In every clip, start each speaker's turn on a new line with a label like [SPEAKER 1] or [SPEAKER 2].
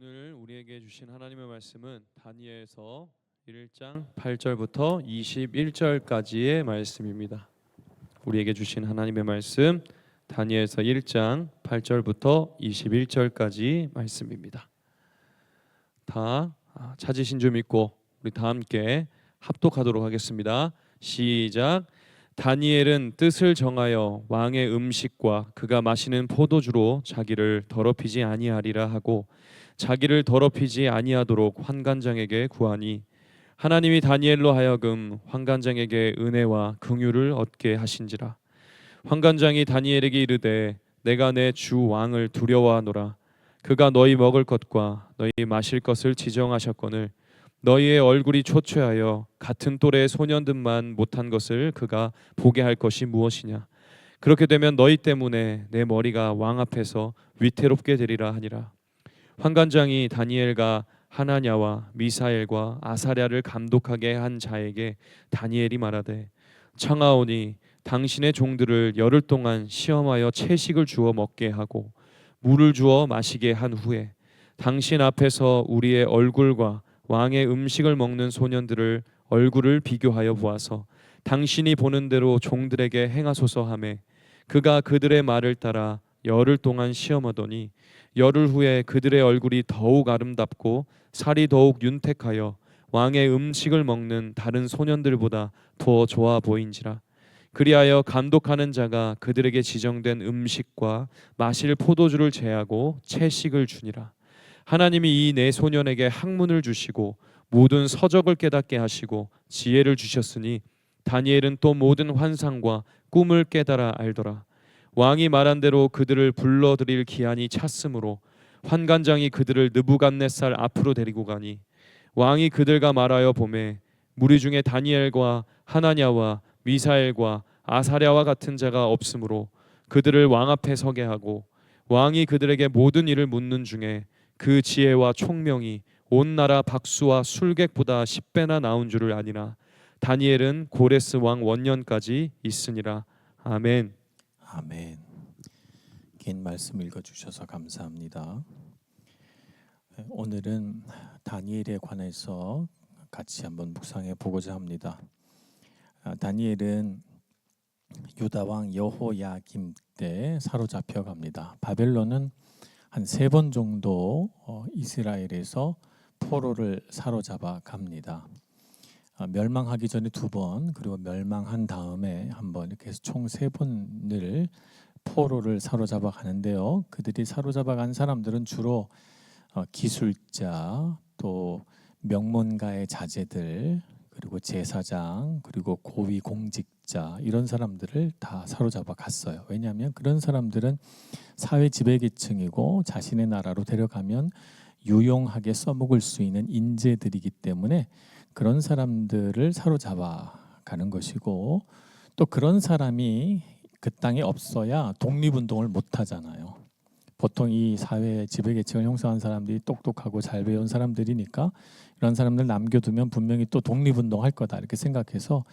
[SPEAKER 1] 오늘 우리에게 주신 하나님의 말씀은 다니엘서 1장 8절부터 21절까지의 말씀입니다. 우리에게 주신 하나님의 말씀 다니엘서 1장 8절부터 21절까지 말씀입니다. 다 아, 찾으신 줄 믿고 우리 다 함께 합독하도록 하겠습니다. 시작. 다니엘은 뜻을 정하여 왕의 음식과 그가 마시는 포도주로 자기를 더럽히지 아니하리라 하고 자기를 더럽히지 아니하도록 환관장에게 구하니 하나님이 다니엘로 하여금 환관장에게 은혜와 긍휼을 얻게 하신지라. 환관장이 다니엘에게 이르되 내가 내 주 왕을 두려워하노라. 그가 너희 먹을 것과 너희 마실 것을 지정하셨거늘 너희의 얼굴이 초췌하여 같은 또래의 소년들만 못한 것을 그가 보게 할 것이 무엇이냐? 그렇게 되면 너희 때문에 내 머리가 왕 앞에서 위태롭게 되리라 하니라 환관장이 다니엘과 하나냐와 미사엘과 아사랴를 감독하게 한 자에게 다니엘이 말하되 청하오니 당신의 종들을 열흘 동안 시험하여 채식을 주어 먹게 하고 물을 주어 마시게 한 후에 당신 앞에서 우리의 얼굴과 왕의 음식을 먹는 소년들을 얼굴을 비교하여 보아서 당신이 보는 대로 종들에게 행하소서 하매 그가 그들의 말을 따라 열흘 동안 시험하더니 열흘 후에 그들의 얼굴이 더욱 아름답고 살이 더욱 윤택하여 왕의 음식을 먹는 다른 소년들보다 더 좋아 보인지라. 그리하여 감독하는 자가 그들에게 지정된 음식과 마실 포도주를 제하고 채식을 주니라. 하나님이 이 네 소년에게 학문을 주시고 모든 서적을 깨닫게 하시고 지혜를 주셨으니 다니엘은 또 모든 환상과 꿈을 깨달아 알더라 왕이 말한 대로 그들을 불러들일 기한이 찼으므로 환관장이 그들을 느부갓네살 앞으로 데리고 가니 왕이 그들과 말하여 보매 무리 중에 다니엘과 하나냐와 미사엘과 아사랴와 같은 자가 없으므로 그들을 왕 앞에 서게 하고 왕이 그들에게 모든 일을 묻는 중에 그 지혜와 총명이 온 나라 박수와 술객보다 10배나 나온 줄을 아니라 다니엘은 고레스 왕 원년까지 있으니라 아멘.
[SPEAKER 2] 아멘. 긴 말씀 읽어 주셔서 감사합니다. 오늘은 다니엘에 관해서 같이 한번 묵상해 보고자 합니다. 아, 다니엘은 유다 왕 여호야김 때 사로잡혀 갑니다. 바벨론은 한 세 번 정도 어, 이스라엘에서 포로를 사로잡아 갑니다. 아, 멸망하기 전에 두 번, 그리고 멸망한 다음에 한 번 이렇게 해서 총 세 번을 포로를 사로잡아 가는데요. 그들이 사로잡아 간 사람들은 주로 어, 기술자, 또 명문가의 자제들, 그리고 제사장, 그리고 고위 공직자 이런 사람들을 다 사로잡아 갔어요. 왜냐하면 그런 사람들은 사회 지배계층이고 자신의 나라로 데려가면 유용하게 써먹을 수 있는 인재들이기 때문에 그런 사람들을 사로잡아 가는 것이고 또 그런 사람이 그 땅에 없어야 독립운동을 못 하잖아요. 보통 이 사회 지배계층을 형성한 사람들이 똑똑하고 잘 배운 사람들이니까 이런 사람들 남겨두면 분명히 또 독립운동 할 거다 이렇게 생각해서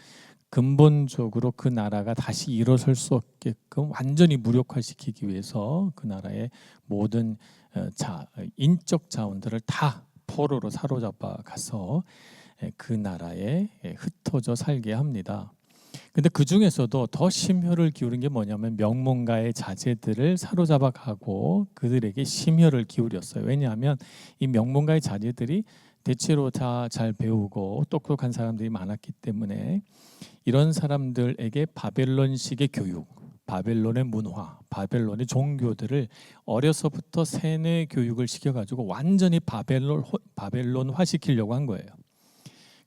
[SPEAKER 2] 근본적으로 그 나라가 다시 일어설 수 없게끔 완전히 무력화시키기 위해서 그 나라의 모든 어, 자 인적 자원들을 다 포로로 사로잡아 가서 예, 그 나라에 예, 흩어져 살게 합니다. 근데 그 중에서도 더 심혈을 기울인 게 뭐냐면 명문가의 자제들을 사로잡아 가고 그들에게 심혈을 기울였어요. 왜냐하면 이 명문가의 자제들이 대체로 다 잘 배우고 똑똑한 사람들이 많았기 때문에 이런 사람들에게 바벨론식의 교육, 바벨론의 문화, 바벨론의 종교들을 어려서부터 세뇌 교육을 시켜가지고 완전히 바벨론 바벨론화 시키려고 한 거예요.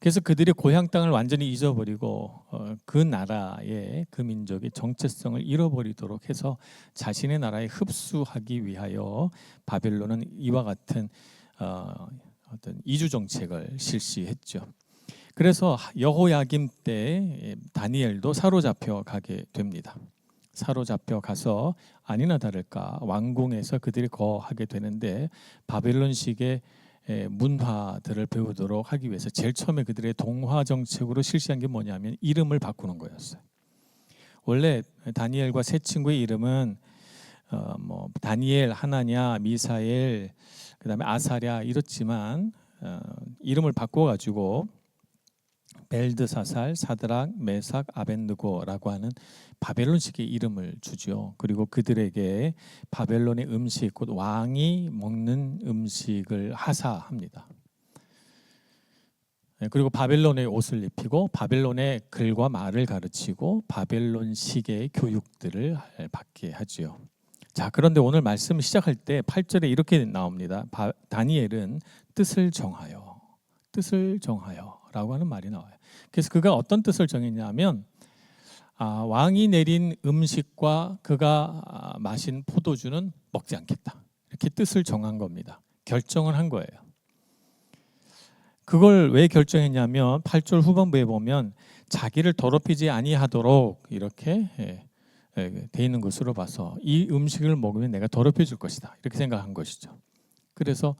[SPEAKER 2] 그래서 그들이 고향 땅을 완전히 잊어버리고 어, 그 나라의 그 민족의 정체성을 잃어버리도록 해서 자신의 나라에 흡수하기 위하여 바벨론은 이와 같은 어, 어떤 이주 정책을 실시했죠. 그래서 여호야김 때 다니엘도 사로잡혀 가게 됩니다. 사로잡혀 가서 아니나 다를까 왕궁에서 그들이 거하게 되는데 바벨론식의 문화들을 배우도록 하기 위해서 제일 처음에 그들의 동화 정책으로 실시한 게 뭐냐면 이름을 바꾸는 거였어요. 원래 다니엘과 세 친구의 이름은 어, 뭐 다니엘, 하나냐, 미사엘, 그다음에 아사랴 이렇지만 어, 이름을 바꿔 가지고 벨드사살, 사드락, 메삭, 아벤느고라고 하는 바벨론식의 이름을 주죠. 그리고 그들에게 바벨론의 음식, 곧 왕이 먹는 음식을 하사합니다. 네, 그리고 바벨론의 옷을 입히고 바벨론의 글과 말을 가르치고 바벨론식의 교육들을 받게 하지요. 자, 그런데 오늘 말씀 시작할 때 8절에 이렇게 나옵니다. 바, 다니엘은 뜻을 정하여 뜻을 정하여라고 하는 말이 나와요. 그래서 그가 어떤 뜻을 정했냐면 아, 왕이 내린 음식과 그가 아, 마신 포도주는 먹지 않겠다. 이렇게 뜻을 정한 겁니다. 결정을 한 거예요. 그걸 왜 결정했냐면 8절 후반부에 보면 자기를 더럽히지 아니하도록 이렇게 예, 예, 돼 있는 것으로 봐서 이 음식을 먹으면 내가 더럽혀질 것이다 이렇게 생각한 것이죠. 그래서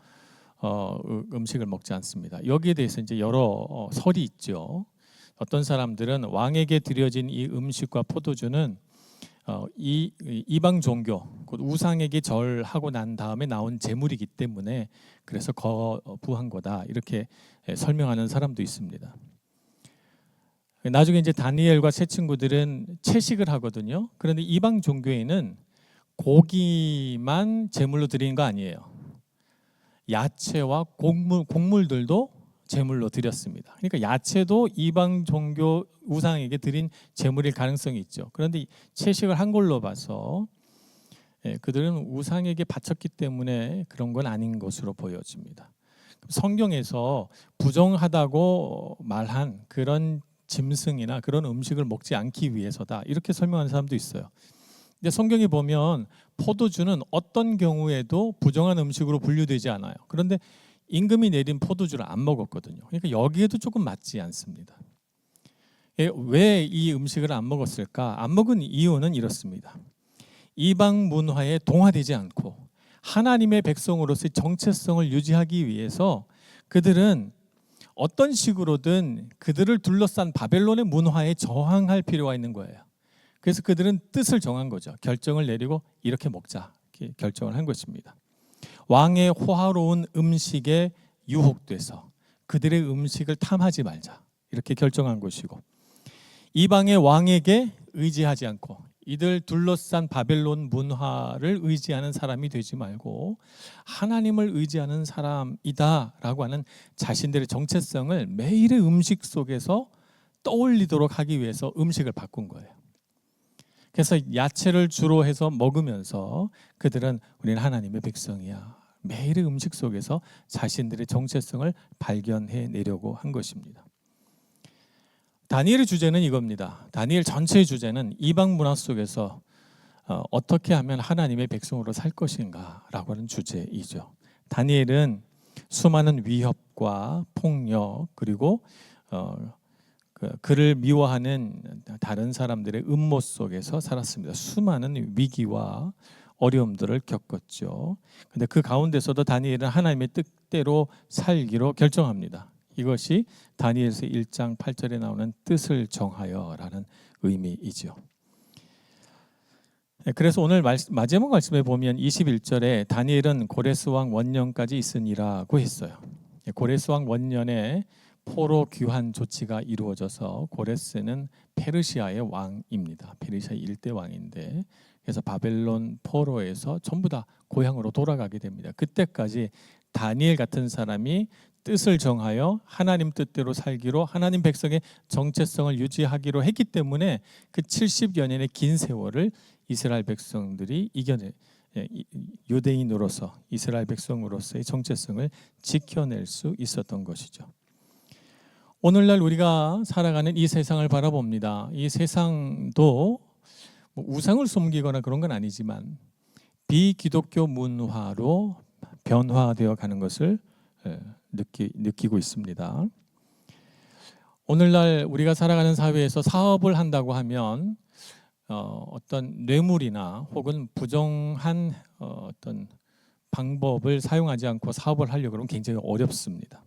[SPEAKER 2] 어, 으- 음식을 먹지 않습니다. 여기에 대해서 이제 여러 어, 설이 있죠. 어떤 사람들은 왕에게 드려진 이 음식과 포도주는 어, 이 이- 이방 종교, 곧 우상에게 절하고 난 다음에 나온 제물이기 때문에 그래서 거부한 거다 이렇게 예, 설명하는 사람도 있습니다. 나중에 이제 다니엘과 새 친구들은 채식을 하거든요. 그런데 이방 종교에는 고기만 제물로 드리는 거 아니에요. 야채와 곡물 곡물들도 제물로 드렸습니다. 그러니까 야채도 이방 종교 우상에게 드린 제물일 가능성이 있죠. 그런데 이 채식을 한 걸로 봐서 예, 그들은 우상에게 바쳤기 때문에 그런 건 아닌 것으로 보여집니다. 성경에서 부정하다고 말한 그런 짐승이나 그런 음식을 먹지 않기 위해서다 이렇게 설명하는 사람도 있어요. 근데 성경에 보면 포도주는 어떤 경우에도 부정한 음식으로 분류되지 않아요. 그런데 임금이 내린 포도주를 안 먹었거든요. 그러니까 여기에도 조금 맞지 않습니다. 왜 이 음식을 안 먹었을까? 안 먹은 이유는 이렇습니다. 이방 문화에 동화되지 않고 하나님의 백성으로서의 정체성을 유지하기 위해서 그들은 어떤 식으로든 그들을 둘러싼 바벨론의 문화에 저항할 필요가 있는 거예요. 그래서 그들은 뜻을 정한 거죠. 결정을 내리고 이렇게 먹자. 이렇게 결정을 한 것입니다. 왕의 호화로운 음식에 유혹돼서 그들의 음식을 탐하지 말자. 이렇게 결정한 것이고 이방의 왕에게 의지하지 않고 이들 둘러싼 바벨론 문화를 의지하는 사람이 되지 말고 하나님을 의지하는 사람이다라고 하는 자신들의 정체성을 매일의 음식 속에서 떠올리도록 하기 위해서 음식을 바꾼 거예요. 그래서 야채를 주로 해서 먹으면서 그들은 우리는 하나님의 백성이야. 매일의 음식 속에서 자신들의 정체성을 발견해 내려고 한 것입니다. 다니엘의 주제는 이겁니다. 다니엘 전체의 주제는 이방 문화 속에서 어, 어떻게 하면 하나님의 백성으로 살 것인가라고 하는 주제이죠. 다니엘은 수많은 위협과 폭력 그리고 어, 그, 그를 미워하는 다른 사람들의 음모 속에서 살았습니다. 수많은 위기와 어려움들을 겪었죠. 근데 그 가운데서도 다니엘은 하나님의 뜻대로 살기로 결정합니다. 이것이 다니엘서 1장 8절에 나오는 뜻을 정하여라는 의미이죠. 네, 그래서 오늘 마지막 말씀에 보면 21절에 다니엘은 고레스 왕 원년까지 있으니라고 했어요. 네, 고레스 왕 원년에 포로 귀환 조치가 이루어져서 고레스는 페르시아의 왕입니다. 페르시아 일대 왕인데 그래서 바벨론 포로에서 전부 다 고향으로 돌아가게 됩니다. 그때까지 다니엘 같은 사람이 뜻을 정하여 하나님 뜻대로 살기로 하나님 백성의 정체성을 유지하기로 했기 때문에 그 70여 년의 긴 세월을 이스라엘 백성들이 이겨내 예, 이- 유대인으로서 이스라엘 백성으로서의 정체성을 지켜낼 수 있었던 것이죠. 오늘날 우리가 살아가는 이 세상을 바라봅니다. 이 세상도 뭐 우상을 숨기거나 그런 건 아니지만 비기독교 문화로 변화되어 가는 것을 예, 느끼, 느끼고 있습니다. 오늘날 우리가 살아가는 사회에서 사업을 한다고 하면 어, 어떤 뇌물이나 혹은 부정한 어, 어떤 방법을 사용하지 않고 사업을 하려고 그러면 굉장히 어렵습니다.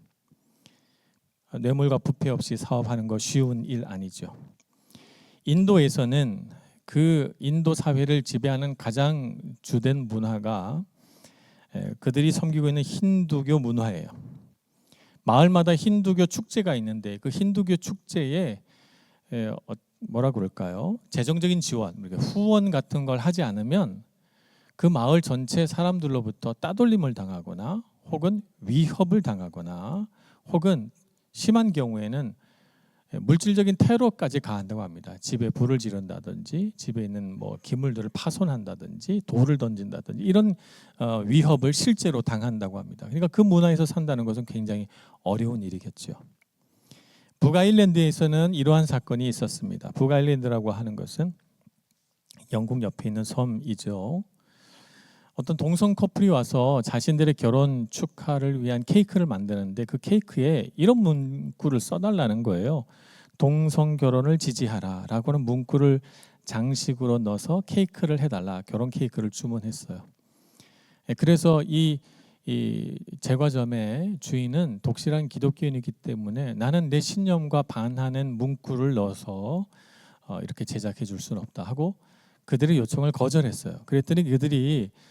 [SPEAKER 2] 뇌물과 부패 없이 사업하는 거 쉬운 일 아니죠. 인도에서는 그 인도 사회를 지배하는 가장 주된 문화가 에, 그들이 섬기고 있는 힌두교 문화예요. 마을마다 힌두교 축제가 있는데 그 힌두교 축제에 에, 어, 뭐라 그럴까요? 재정적인 지원, 후원 같은 걸 하지 않으면 그 마을 전체 사람들로부터 따돌림을 당하거나 혹은 위협을 당하거나 혹은 심한 경우에는 물질적인 테러까지 가한다고 합니다. 집에 불을 지른다든지 집에 있는 뭐 기물들을 파손한다든지 돌을 던진다든지 이런 어, 위협을 실제로 당한다고 합니다. 그러니까 그 문화에서 산다는 것은 굉장히 어려운 일이겠죠. 북아일랜드에서는 이러한 사건이 있었습니다. 북아일랜드라고 하는 것은 영국 옆에 있는 섬이죠. 어떤 동성 커플이 와서 자신들의 결혼 축하를 위한 케이크를 만드는데 그 케이크에 이런 문구를 써달라는 거예요. 동성 결혼을 지지하라라고는 문구를 장식으로 넣어서 케이크를 해달라. 결혼 케이크를 주문했어요. 예, 그래서 이, 이 제과점의 주인은 독실한 기독교인이기 때문에 나는 내 신념과 반하는 문구를 넣어서 어, 이렇게 제작해 줄 수는 없다 하고 그들의 요청을 거절했어요. 그랬더니 그들이 에,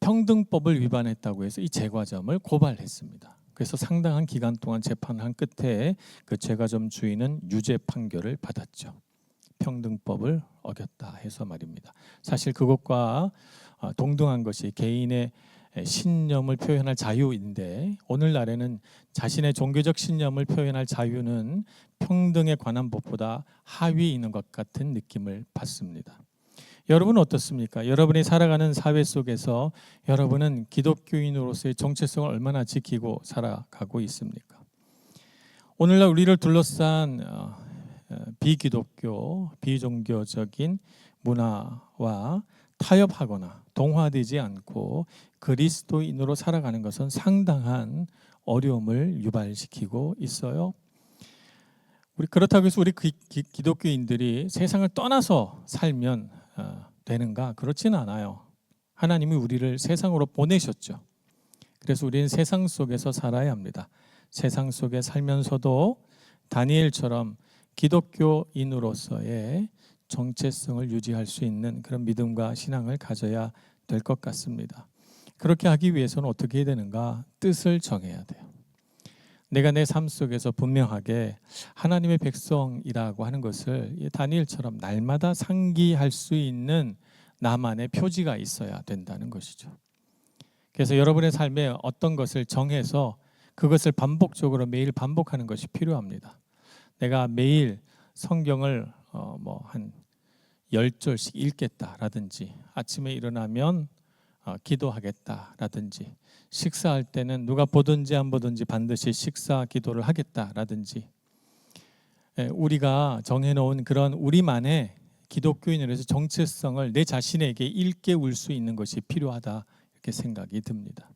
[SPEAKER 2] 평등법을 위반했다고 해서 이 제과점을 고발했습니다. 그래서 상당한 기간 동안 재판한 끝에 그 제과점 주인은 유죄 판결을 받았죠. 평등법을 어겼다 해서 말입니다. 사실 그것과 어, 동등한 것이 개인의 에, 신념을 표현할 자유인데 오늘날에는 자신의 종교적 신념을 표현할 자유는 평등에 관한 법보다 하위에 있는 것 같은 느낌을 받습니다. 여러분은 어떻습니까? 여러분이 살아가는 사회 속에서 여러분은 기독교인으로서의 정체성을 얼마나 지키고 살아가고 있습니까? 오늘날 우리를 둘러싼 어, 어, 비기독교, 비종교적인 문화와 타협하거나 동화되지 않고 그리스도인으로 살아가는 것은 상당한 어려움을 유발시키고 있어요. 우리 그렇다고 해서 우리 기, 기, 기독교인들이 세상을 떠나서 살면 어, 되는가? 그렇지는 않아요. 하나님이 우리를 세상으로 보내셨죠. 그래서 우리는 세상 속에서 살아야 합니다. 세상 속에 살면서도 다니엘처럼 기독교인으로서의 정체성을 유지할 수 있는 그런 믿음과 신앙을 가져야 될 것 같습니다. 그렇게 하기 위해서는 어떻게 해야 되는가? 뜻을 정해야 돼요. 내가 내 삶 속에서 분명하게 하나님의 백성이라고 하는 것을 이 다니엘처럼 날마다 상기할 수 있는 나만의 표지가 있어야 된다는 것이죠. 그래서 여러분의 삶에 어떤 것을 정해서 그것을 반복적으로 매일 반복하는 것이 필요합니다. 내가 매일 성경을 어 뭐한 10절씩 읽겠다라든지 아침에 일어나면 어 기도하겠다라든지 식사할 때는 누가 보든지 안 보든지 반드시 식사 기도를 하겠다라든지 예, 우리가 정해놓은 그런 우리만의 기독교인으로서 정체성을 내 자신에게 일깨울 수 있는 것이 필요하다 이렇게 생각이 듭니다.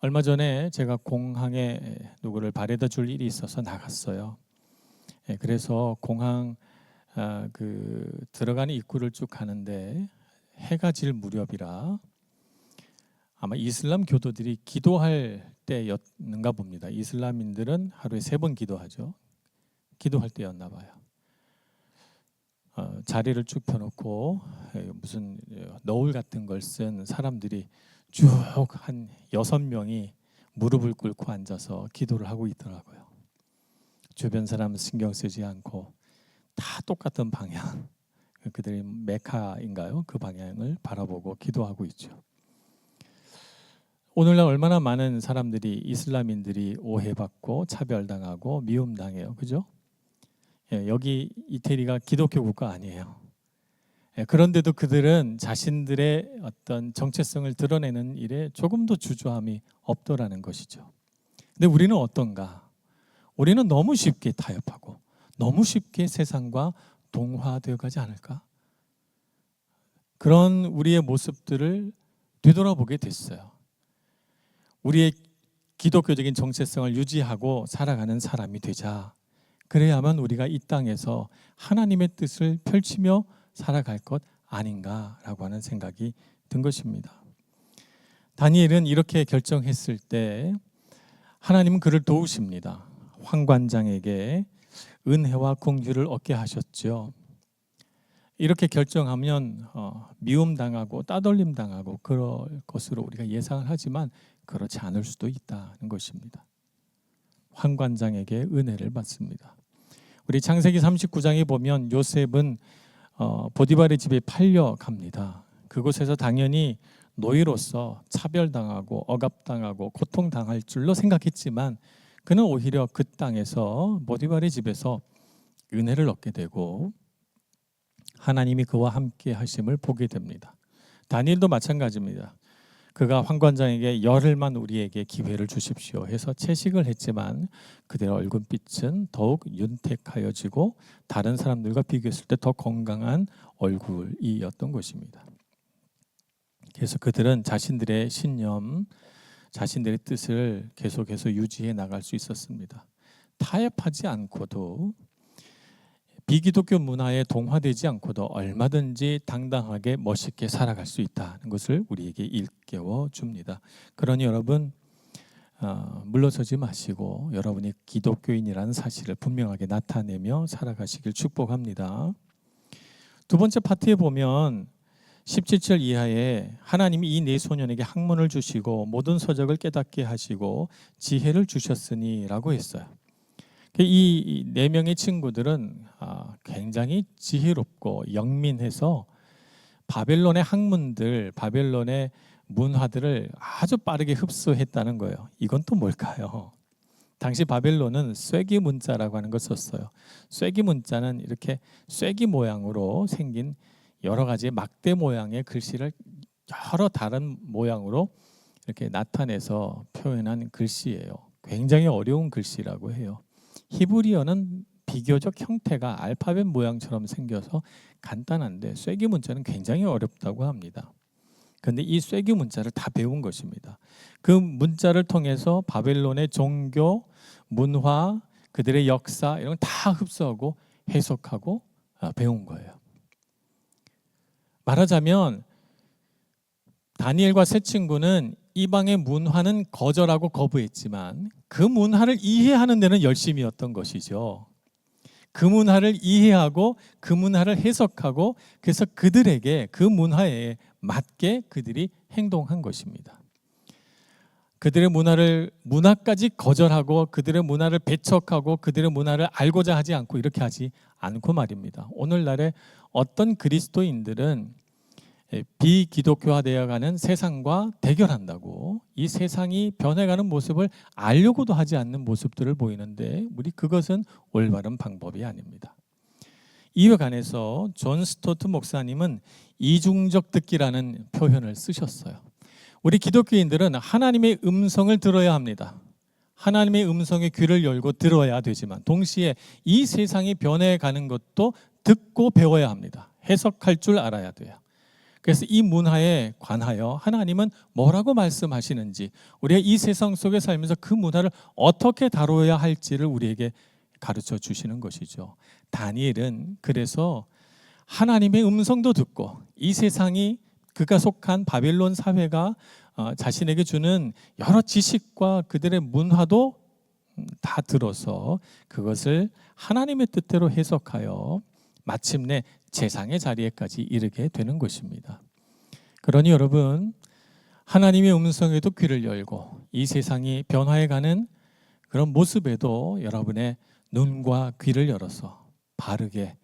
[SPEAKER 2] 얼마 전에 제가 공항에 누구를 바래다 줄 일이 있어서 나갔어요. 예, 그래서 공항 아, 그 들어가는 입구를 쭉 가는데 해가 질 무렵이라 아마 이슬람 교도들이 기도할 때였는가 봅니다. 이슬람인들은 하루에 세 번 기도하죠. 기도할 때였나 봐요. 어, 자리를 쭉 펴놓고 에, 무슨 어, 너울 같은 걸 쓴 사람들이 쭉 한 여섯 명이 무릎을 꿇고 앉아서 기도를 하고 있더라고요. 주변 사람 신경 쓰지 않고 다 똑같은 방향, 그들이 메카인가요? 그 방향을 바라보고 기도하고 있죠. 오늘날 얼마나 많은 사람들이 이슬람인들이 오해받고 차별당하고 미움당해요, 그죠? 예, 여기 이태리가 기독교 국가 아니에요. 예, 그런데도 그들은 자신들의 어떤 정체성을 드러내는 일에 조금도 주저함이 없더라는 것이죠. 근데 우리는 어떤가? 우리는 너무 쉽게 타협하고 너무 쉽게 세상과 동화되어 가지 않을까? 그런 우리의 모습들을 되돌아보게 됐어요. 우리의 기독교적인 정체성을 유지하고 살아가는 사람이 되자. 그래야만 우리가 이 땅에서 하나님의 뜻을 펼치며 살아갈 것 아닌가라고 하는 생각이 든 것입니다. 다니엘은 이렇게 결정했을 때 하나님은 그를 도우십니다. 황관장에게 은혜와 공주를 얻게 하셨죠. 이렇게 결정하면 어, 미움 당하고 따돌림 당하고 그럴 것으로 우리가 예상을 하지만 그렇지 않을 수도 있다는 것입니다. 환관장에게 은혜를 받습니다. 우리 창세기 39장에 보면 요셉은 어, 보디발의 집에 팔려 갑니다. 그곳에서 당연히 노예로서 차별당하고 억압당하고 고통당할 줄로 생각했지만 그는 오히려 그 땅에서 보디발의 집에서 은혜를 얻게 되고 하나님이 그와 함께 하심을 보게 됩니다. 다니엘도 마찬가지입니다. 그가 황관장에게 열흘만 우리에게 기회를 주십시오 해서 채식을 했지만 그들의 얼굴빛은 더욱 윤택하여지고 다른 사람들과 비교했을 때 더 건강한 얼굴이었던 것입니다. 그래서 그들은 자신들의 신념, 자신들의 뜻을 계속해서 유지해 나갈 수 있었습니다. 타협하지 않고도 비기독교 문화에 동화되지 않고도 얼마든지 당당하게 멋있게 살아갈 수 있다 는 것을 우리에게 일깨워 줍니다. 그러니 여러분 어, 물러서지 마시고 여러분이 기독교인이라는 사실을 분명하게 나타내며 살아가시길 축복합니다. 두 번째 파트에 보면 17절 이하에 하나님이 이 네 소년에게 학문을 주시고 모든 서적을 깨닫게 하시고 지혜를 주셨으니라고 했어요. 이 네 명의 친구들은 아, 굉장히 지혜롭고 영민해서 바벨론의 학문들, 바벨론의 문화들을 아주 빠르게 흡수했다는 거예요. 이건 또 뭘까요? 당시 바벨론은 쐐기 문자라고 하는 걸 썼어요. 쐐기 문자는 이렇게 쐐기 모양으로 생긴 여러 가지 막대 모양의 글씨를 여러 다른 모양으로 이렇게 나타내서 표현한 글씨예요. 굉장히 어려운 글씨라고 해요. 히브리어는 비교적 형태가 알파벳 모양처럼 생겨서 간단한데 쐐기 문자는 굉장히 어렵다고 합니다. 그런데 이 쐐기 문자를 다 배운 것입니다. 그 문자를 통해서 바벨론의 종교, 문화, 그들의 역사 이런 다 흡수하고 해석하고 아, 배운 거예요. 말하자면 다니엘과 세 친구는 이방의 문화는 거절하고 거부했지만 그 문화를 이해하는 데는 열심이었던 것이죠. 그 문화를 이해하고 그 문화를 해석하고 그래서 그들에게 그 문화에 맞게 그들이 행동한 것입니다. 그들의 문화를 문화까지 거절하고 그들의 문화를 배척하고 그들의 문화를 알고자 하지 않고 이렇게 하지 않고 말입니다. 오늘날에 어떤 그리스도인들은 비기독교화되어가는 세상과 대결한다고 이 세상이 변해가는 모습을 알려고도 하지 않는 모습들을 보이는데 우리 그것은 올바른 방법이 아닙니다. 이에 관해서 존 스토트 목사님은 이중적 듣기라는 표현을 쓰셨어요. 우리 기독교인들은 하나님의 음성을 들어야 합니다. 하나님의 음성에 귀를 열고 들어야 되지만 동시에 이 세상이 변해가는 것도 듣고 배워야 합니다. 해석할 줄 알아야 돼요. 그래서 이 문화에 관하여 하나님은 뭐라고 말씀하시는지 우리가 이 세상 속에 살면서 그 문화를 어떻게 다뤄야 할지를 우리에게 가르쳐 주시는 것이죠. 다니엘은 그래서 하나님의 음성도 듣고 이 세상이 그가 속한 바벨론 사회가 어, 자신에게 주는 여러 지식과 그들의 문화도 다 들어서 그것을 하나님의 뜻대로 해석하여 마침내 재상의 자리에까지 이르게 되는 것입니다. 그러니 여러분 하나님의 음성에도 귀를 열고 이 세상이 변화해가는 그런 모습에도 여러분의 눈과 귀를 열어서 바르게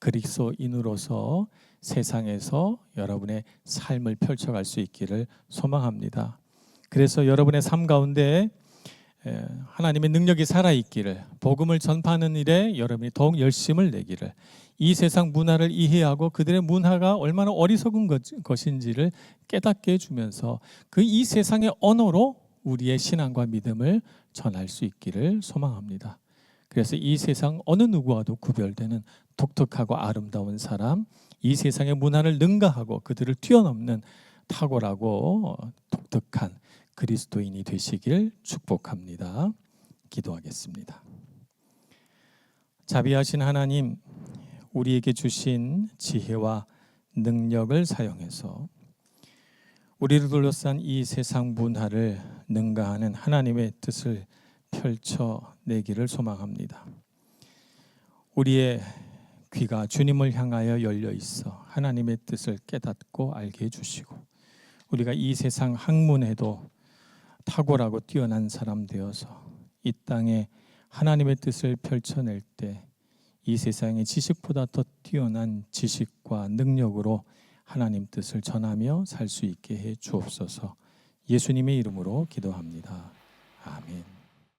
[SPEAKER 2] 그리스도인으로서 세상에서 여러분의 삶을 펼쳐갈 수 있기를 소망합니다. 그래서 여러분의 삶 가운데 하나님의 능력이 살아 있기를 복음을 전파하는 일에 여러분이 더욱 열심을 내기를 이 세상 문화를 이해하고 그들의 문화가 얼마나 어리석은 것인지를 깨닫게 해주면서 그 이 세상의 언어로 우리의 신앙과 믿음을 전할 수 있기를 소망합니다. 그래서 이 세상 어느 누구와도 구별되는 독특하고 아름다운 사람, 이 세상의 문화를 능가하고 그들을 뛰어넘는 탁월하고 독특한 그리스도인이 되시길 축복합니다. 기도하겠습니다. 자비하신 하나님, 우리에게 주신 지혜와 능력을 사용해서 우리를 둘러싼 이 세상 문화를 능가하는 하나님의 뜻을 펼쳐 내기를 소망합니다. 우리의 귀가 주님을 향하여 열려 있어 하나님의 뜻을 깨닫고 알게 해 주시고 우리가 이 세상 학문에도 탁월하고 뛰어난 사람 되어서 이 땅에 하나님의 뜻을 펼쳐낼 때 이 세상의 지식보다 더 뛰어난 지식과 능력으로 하나님 뜻을 전하며 살 수 있게 해 주옵소서. 예수님의 이름으로 기도합니다. 아멘.